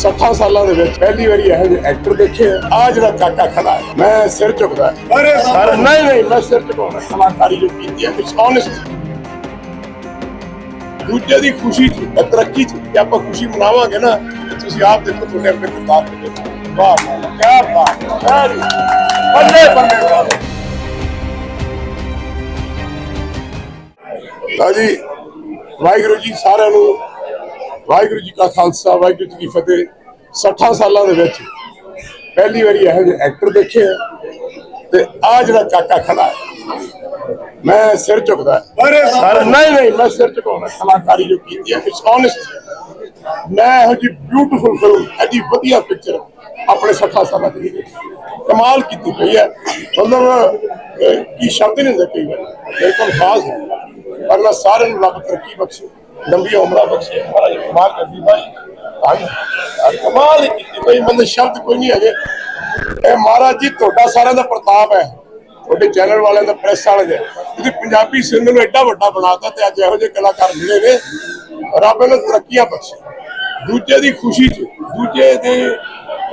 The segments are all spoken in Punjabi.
60 ਸਾਲਾਂ ਦੇ ਵਿੱਚ ਪਹਿਲੀ ਵਾਰੀ ਇਹੋ ਜਿਹੇ ਐਕਟਰ ਦੇਖੇ ਆ। ਜਿਹੜਾ ਕਾਕਾ ਖੜਾ ਹੈ ਮੈਂ ਸਿਰ ਝੁਕਦਾ ਅਰੇ ਸਰ ਨਹੀਂ ਨਹੀਂ ਮੈਂ ਸਿਰ ਝੁਕਾਉਣਾ ਕਲਾਕਾਰੀ ਜੋ ਕੀਤੀ ਹੈ ਇਟਸ ਓਨੈਸਟ ਦੂਜੇ ਦੀ ਖੁਸ਼ੀ ਚ ਤਰੱਕੀ ਚ ਜੇ ਆਪਾਂ ਖੁਸ਼ੀ ਮਨਾਵਾਂਗੇ ਨਾ ਤੇ ਤੁਸੀਂ ਆਪ ਦੇਖੋ ਤੁਹਾਡੇ ਆਪਣੇ ਕਿਰਦਾਰ ਤੇ ਦੇਖੋ। ਵਾਹ ਕੀ ਬਾਤ ਹੈ ਬੱਲੇ ਬੱਲੇ ਵਾਹ ਲਓ ਜੀ ਵਾਹਿਗੁਰੂ ਜੀ ਸਾਰਿਆਂ ਨੂੰ ਵਾਹਿਗੁਰੂ ਜੀ ਕਾ ਖਾਲਸਾ ਵਾਹਿਗੁਰੂ ਜੀ ਕੀ ਫਤਿਹ। 60 ਸਾਲਾਂ ਦੇ ਵਿੱਚ ਪਹਿਲੀ ਵਾਰੀ ਇਹੋ ਜਿਹੇ ਐਕਟਰ ਦੇਖੇ ਆ ਤੇ ਆ ਜਿਹੜਾ ਕਾਕਾ ਖੜਾ ਹੈ ਮੈਂ ਸਿਰ ਝੁਕਦਾ ਸਰ ਨਹੀਂ ਨਹੀਂ ਮੈਂ ਸਿਰ ਝੁਕਾਉਣਾ ਕਲਾਕਾਰੀ ਜੋ ਕੀਤੀ ਹੈ ਇਟਸ ਓਨੈਸਟ ਮੈਂ ਇਹੋ ਜਿਹੀ ਬਿਊਟੀਫੁਲ ਫਿਲਮ ਐਡੀ ਵਧੀਆ ਪਿਕਚਰ ਆਪਣੇ 60 ਸਾਲਾਂ ਦੀ ਦੇਖੀ। ਕਮਾਲ ਕੀਤੀ ਪਈ ਹੈ। ਮਤਲਬ ਕੀ ਸ਼ਬਦ ਨਹੀਂ ਹੁੰਦੇ ਕਈ ਵਾਰ। ਮੇਰੇ ਕੋਲ ਖਾਸ। ਹੈ ਪਰ ਮੈਂ ਸਾਰਿਆਂ ਨੂੰ ਰੱਬ ਤਰੱਕੀ ਬਖਸ਼ੇ। ਲੰਬੀ ਉਮਰਾਂ ਬਖਸ਼ੇ। ਮਹਾਰਾਜ ਕਮਾਲ ਕਰਦੀ ਭਾਈ ਹਾਂਜੀ ਕਮਾਲ ਕੀਤੀ ਭਾਈ ਮਤਲਬ ਸ਼ਬਦ ਕੋਈ ਨਹੀਂ ਹੈਗੇ। ਇਹ ਮਹਾਰਾਜ ਜੀ, ਤੁਹਾਡਾ ਸਾਰਿਆਂ ਦਾ ਪ੍ਰਤਾਪ ਹੈ। ਤੁਹਾਡੇ ਚੈਨਲ ਵਾਲਿਆਂ ਦਾ, ਪ੍ਰੈਸ ਵਾਲੇ ਦੇ। ਤੁਸੀਂ ਪੰਜਾਬੀ ਸਿਨੇਮੇ ਨੂੰ ਐਡਾ ਵੱਡਾ ਬਣਾਤਾ ਤੇ ਅੱਜ ਇਹੋ ਜਿਹੇ ਕਲਾਕਾਰ ਮਿਲੇ ਨੇ। ਰੱਬ ਇਹਨਾਂ ਤਰੱਕੀਆਂ ਬਖਸ਼ੇ। ਦੂਜੇ ਦੀ ਖੁਸ਼ੀ ਚ, ਦੂਜੇ ਦੇ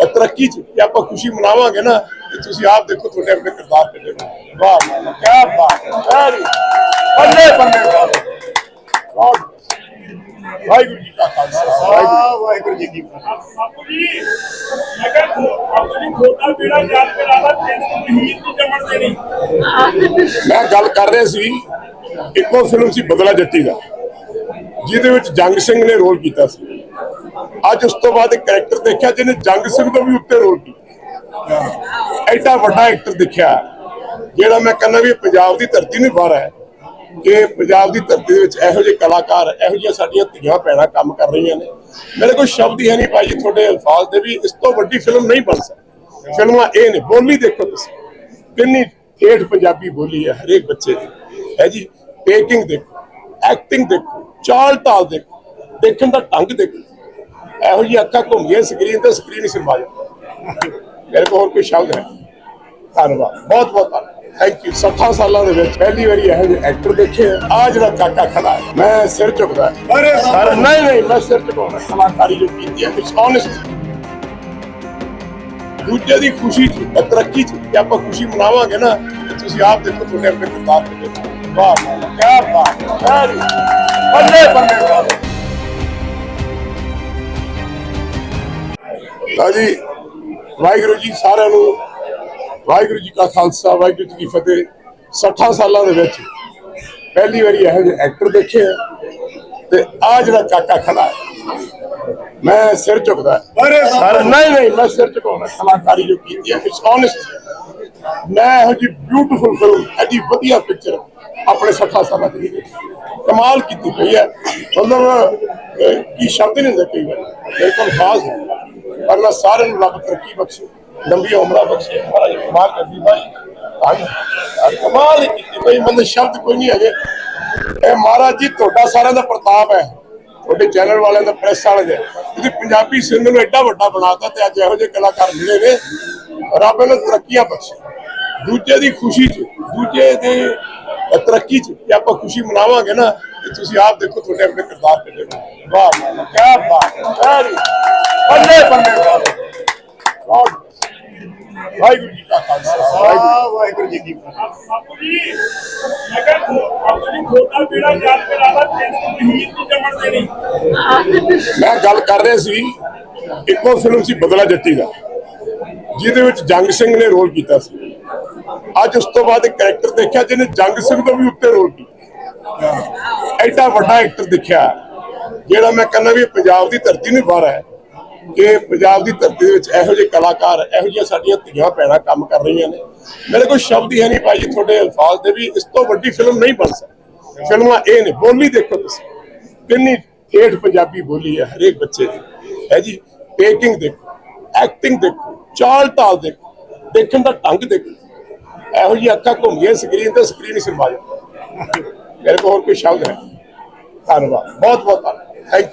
ਤਰੱਕੀ ਚ ਜੇ ਆਪਾਂ ਖੁਸ਼ੀ ਮਨਾਵਾਂਗੇ ਨਾ, ਤੇ ਤੁਸੀਂ ਆਪ ਦੇਖੋ ਤੁਹਾਡੇ ਆਪਣੇ ਕਿਰਦਾਰ ਤੇ ਦੇਖੋ ਵਾਹ ਕੀ ਬਾਤ ਹੈ। ਬੱਲੇ ਬੱਲੇ ਵਾਹ ਵਾਹਿਗੁਰੂ ਜੀ ਕਾ ਖਾਲਸਾ। ਵਾਹਿਗੁਰੂ ਵਾਹਿਗੁਰੂ ਜੀ ਕੀ ਫਤਿਹ। ਬਾਪੂ ਜੀ ਮੈਂ ਕਿਹਾ ਆਪਣੀ ਖੋਟਾ ਬੇੜਾ ਯਾਦ ਕਰਾਵਾ ਤੈਨੂੰ ਮਹੀਨ ਦੀ ਜਮਣ ਦੇਣੀ ਮੈਂ ਗੱਲ ਕਰ ਰਿਹਾ ਸੀ ਇੱਕੋ ਫਿਲਮ ਸੀ ਬਦਲਾ ਜੱਟੀ ਦਾ ਜਿਹਦੇ ਵਿੱਚ ਜੰਗ ਸਿੰਘ ਨੇ ਰੋਲ ਕੀਤਾ ਸੀ। ਅੱਜ ਉਸ ਤੋਂ ਬਾਅਦ ਇੱਕ ਕੈਰੈਕਟਰ ਦੇਖਿਆ ਜਿਹਨੇ ਜੰਗ ਸਿੰਘ ਤੋਂ ਵੀ ਉੱਤੇ ਰੋਲ ਕੀਤਾ। ਐਡਾ ਵੱਡਾ ਐਕਟਰ ਦਿਖਿਆ ਜਿਹੜਾ ਮੈਂ ਕਹਿੰਦਾ ਵੀ ਪੰਜਾਬ ਦੀ ਧਰਤੀ ਨੂੰ ਬਾਹਰ ਹੈ ਕਿ ਪੰਜਾਬ ਦੀ ਧਰਤੀ ਦੇ ਵਿੱਚ ਇਹੋ ਜਿਹੇ ਕਲਾਕਾਰ, ਇਹੋ ਜਿਹੀਆਂ ਸਾਡੀਆਂ ਧੀਆਂ ਭੈਣਾਂ ਕੰਮ ਕਰ ਰਹੀਆਂ ਨੇ। ਮੇਰੇ ਕੋਲ ਸ਼ਬਦ ਹੀ ਹੈ ਨਹੀਂ ਭਾਈ ਤੁਹਾਡੇ ਅਲਫਾਜ਼ ਦੇ ਵੀ ਇਸ ਤੋਂ ਵੱਡੀ ਫਿਲਮ ਨਹੀਂ ਬਣ ਸਕਦੀ। ਫਿਲਮਾਂ ਇਹ ਨੇ, ਬੋਲੀ ਦੇਖੋ ਤੁਸੀਂ। ਕਿੰਨੀ ਠੇਠ ਪੰਜਾਬੀ ਬੋਲੀ ਹੈ ਹਰੇਕ ਬੱਚੇ ਦੀ। ਹੈ ਜੀ ਟੇਕਿੰਗ ਦੇਖੋ, ਐਕਟਿੰਗ ਦੇਖੋ, ਚਾਲ ਢਾਲ ਦੇਖੋ, ਦੇਖਣ ਦਾ ਢੰਗ ਦੇਖੋ। ਇਹੋ ਜਿਹੀ ਅੱਖਾਂ ਘੁੰਮਦੀਆਂ ਸਕਰੀਨ ਤੇ, ਸਕਰੀਨ ਹੀ ਸਿਰਮਾ ਜਾਂਦੀ। ਮੇਰੇ ਕੋਲ ਹੋਰ ਕੋਈ ਸ਼ਬਦ ਹੈ? ਧੰਨਵਾਦ। ਬਹੁਤ ਬਹੁਤ ਧੰਨਵਾਦ। ਥੈਂਕ ਯੂ 60 ਸਾਲਾਂ ਦੇ ਵਿੱਚ ਪਹਿਲੀ ਵਾਰੀ ਇਹੋ ਜਿਹੇ ਐਕਟਰ ਦੇਖੇ ਆ। ਜਿਹੜਾ ਕਾਕਾ ਖੜਾ ਹੈ ਮੈਂ ਸਿਰ ਝੁਕਦਾ ਅਰੇ ਸਰ ਨਹੀਂ ਨਹੀਂ ਮੈਂ ਸਿਰ ਝੁਕਾਉਣਾ ਕਲਾਕਾਰੀ ਜੋ ਕੀਤੀ ਹੈ ਇਟਸ ਓਨੈਸਟ ਦੂਜੇ ਦੀ ਖੁਸ਼ੀ ਚ ਤਰੱਕੀ ਚ ਜੇ ਆਪਾਂ ਖੁਸ਼ੀ ਮਨਾਵਾਂਗੇ ਨਾ ਤੇ ਤੁਸੀਂ ਆਪ ਦੇਖੋ ਤੁਹਾਡੇ ਆਪਣੇ ਕਿਰਦਾਰ ਤੇ ਦੇਖੋ। ਵਾਹ ਕੀ ਬਾਤ ਹੈ। ਬੱਲੇ ਬੱਲੇ ਵਾਹ। ਲਓ ਜੀ ਵਾਹਿਗੁਰੂ ਜੀ ਸਾਰਿਆਂ ਨੂੰ ਵਾਹਿਗੁਰੂ ਜੀ ਕਾ ਖਾਲਸਾ ਵਾਹਿਗੁਰੂ ਜੀ ਕੀ ਫਤਿਹ। 60 ਸਾਲਾਂ ਦੇ ਵਿੱਚ ਪਹਿਲੀ ਵਾਰੀ ਇਹੋ ਜਿਹੇ ਐਕਟਰ ਦੇਖੇ ਤੇ ਆ ਜਿਹੜਾ ਕਾਕਾ ਖੜਾ ਹੈ ਮੈਂ ਸਿਰ ਝੁਕਦਾ ਸਰ ਨਹੀਂ ਨਹੀਂ ਮੈਂ ਸਿਰ ਝੁਕਾਉਣਾ ਕਲਾਕਾਰੀ ਜੋ ਕੀਤੀ ਹੈ ਇਟਸ ਓਨੈਸਟ ਮੈਂ ਇਹੋ ਜਿਹੀ ਬਿਊਟੀਫੁਲ ਫਿਲਮ ਐਡੀ ਵਧੀਆ ਪਿਕਚਰ ਆਪਣੇ 60 ਸਾਲਾਂ ਦੀ ਦੇਖੀ। ਕਮਾਲ ਕੀਤੀ ਪਈ ਹੈ। ਮਤਲਬ ਕੀ ਸ਼ਬਦ ਨਹੀਂ ਹੁੰਦੇ ਕਈ ਵਾਰ। ਮੇਰੇ ਕੋਲ ਖਾਸ। ਹੈ ਪਰ ਮੈਂ ਸਾਰਿਆਂ ਨੂੰ ਰੱਬ ਤਰੱਕੀ ਬਖਸ਼ੇ। ਲੰਬੀ ਉਮਰਾਂ ਬਖਸ਼ੇ। ਮਹਾਰਾਜ ਕਮਾਲ ਕਰਦੀ ਭਾਈ ਹਾਂਜੀ ਕਮਾਲ ਕੀਤੀ ਭਾਈ ਮਤਲਬ ਸ਼ਬਦ ਕੋਈ ਨਹੀਂ ਹੈਗੇ। ਇਹ ਮਹਾਰਾਜ ਜੀ, ਤੁਹਾਡਾ ਸਾਰਿਆਂ ਦਾ ਪ੍ਰਤਾਪ ਹੈ। ਤੁਹਾਡੇ ਚੈਨਲ ਵਾਲਿਆਂ ਦਾ, ਪ੍ਰੈਸ ਵਾਲੇ ਦੇ। ਤੁਸੀਂ ਪੰਜਾਬੀ ਸਿਨੇਮੇ ਨੂੰ ਐਡਾ ਵੱਡਾ ਬਣਾਤਾ ਤੇ ਅੱਜ ਇਹੋ ਜਿਹੇ ਕਲਾਕਾਰ ਮਿਲੇ ਨੇ। ਰੱਬ ਇਹਨਾਂ ਤਰੱਕੀਆਂ ਬਖਸ਼ੇ। ਦੂਜੇ ਦੀ ਖੁਸ਼ੀ ਚ, ਦੂਜੇ ਦੇ ਤਰੱਕੀ ਚ ਜੇ ਆਪਾਂ ਖੁਸ਼ੀ ਮਨਾਵਾਂਗੇ ਨਾ, ਤੇ ਤੁਸੀਂ ਆਪ ਦੇਖੋ ਤੁਹਾਡੇ ਆਪਣੇ ਕਿਰਦਾਰ ਤੇ ਦੇਖੋ ਵਾਹ ਕੀ ਬਾਤ ਹੈ। ਬੱਲੇ ਬੱਲੇ ਵਾਹ। ਵਾਹਿਗੁਰੂ ਜੀ ਕਾ ਖਾਲਸਾ ਵਾਹਿਗੁਰੂ ਵਾਹਿਗੁਰੂ ਜੀ ਕੀ ਫਤਿਹ। ਬਾਪੂ ਜੀ ਮੈਂ ਕਿਹਾ ਆਪਣੀ ਖੋਟਾ ਬੇੜਾ ਯਾਦ ਕਰਾਵਾ ਤੈਨੂੰ ਮਹੀਨ ਦੀ ਜਮਣ ਦੇਣੀ। ਮੈਂ ਗੱਲ ਕਰ ਰਿਹਾ ਸੀ ਇੱਕੋ ਫਿਲਮ ਸੀ ਬਦਲਾ ਜੱਟੀ ਦਾ ਜਿਹਦੇ ਵਿੱਚ ਜੰਗ ਸਿੰਘ ਨੇ ਰੋਲ ਕੀਤਾ ਸੀ। ਅੱਜ ਉਸ ਤੋਂ ਬਾਅਦ ਇੱਕ ਕੈਰੈਕਟਰ ਦੇਖਿਆ ਜਿਹਨੇ ਜੰਗ ਸਿੰਘ ਤੋਂ ਵੀ ਉੱਤੇ ਰੋਲ ਕੀਤਾ। ਐਡਾ ਵੱਡਾ ਐਕਟਰ ਦਿਖਿਆ ਜਿਹੜਾ ਮੈਂ ਕਹਿੰਦਾ ਵੀ ਪੰਜਾਬ ਦੀ ਧਰਤੀ ਨੂੰ ਬਾਹਰ ਹੈ ਕਿ ਪੰਜਾਬ ਦੀ ਧਰਤੀ ਦੇ ਵਿੱਚ ਇਹੋ ਜਿਹੇ ਕਲਾਕਾਰ, ਇਹੋ ਜਿਹੀਆਂ ਸਾਡੀਆਂ ਧੀਆਂ ਭੈਣਾਂ ਕੰਮ ਕਰ ਰਹੀਆਂ ਨੇ। ਮੇਰੇ ਕੋਲ ਸ਼ਬਦ ਹੀ ਹੈ ਨਹੀਂ ਭਾਈ ਜੀ, ਤੁਹਾਡੇ ਅਲਫਾਜ਼ ਦੇ ਵੀ ਇਸ ਤੋਂ ਵੱਡੀ ਫਿਲਮ ਨਹੀਂ ਬਣ ਸਕਦੀ। ਫਿਲਮਾਂ ਇਹ ਨੇ, ਬੋਲੀ ਦੇਖੋ ਤੁਸੀਂ। ਕਿੰਨੀ ਠੇਠ ਪੰਜਾਬੀ ਬੋਲੀ ਹੈ ਹਰੇਕ ਬੱਚੇ ਦੀ। ਹੈ ਜੀ ਟੇਕਿੰਗ ਦੇਖੋ, ਐਕਟਿੰਗ ਦੇਖੋ, ਚਾਲ ਢਾਲ ਦੇਖੋ, ਦੇਖਣ ਦਾ ਢੰਗ ਦੇਖੋ। ਇਹੋ ਜਿਹੀ ਅੱਖਾਂ ਘੁੰਮਦੀਆਂ ਸਕਰੀਨ ਤੇ, ਸਕਰੀਨ ਹੀ ਸਿਰਮਾ ਜਾਂਦੀ। ਮੇਰੇ ਕੋਲ ਹੋਰ ਕੋਈ ਸ਼ਬਦ ਹੈ? ਧੰਨਵਾਦ। ਬਹੁਤ ਬਹੁਤ ਧੰਨਵਾਦ। Thank you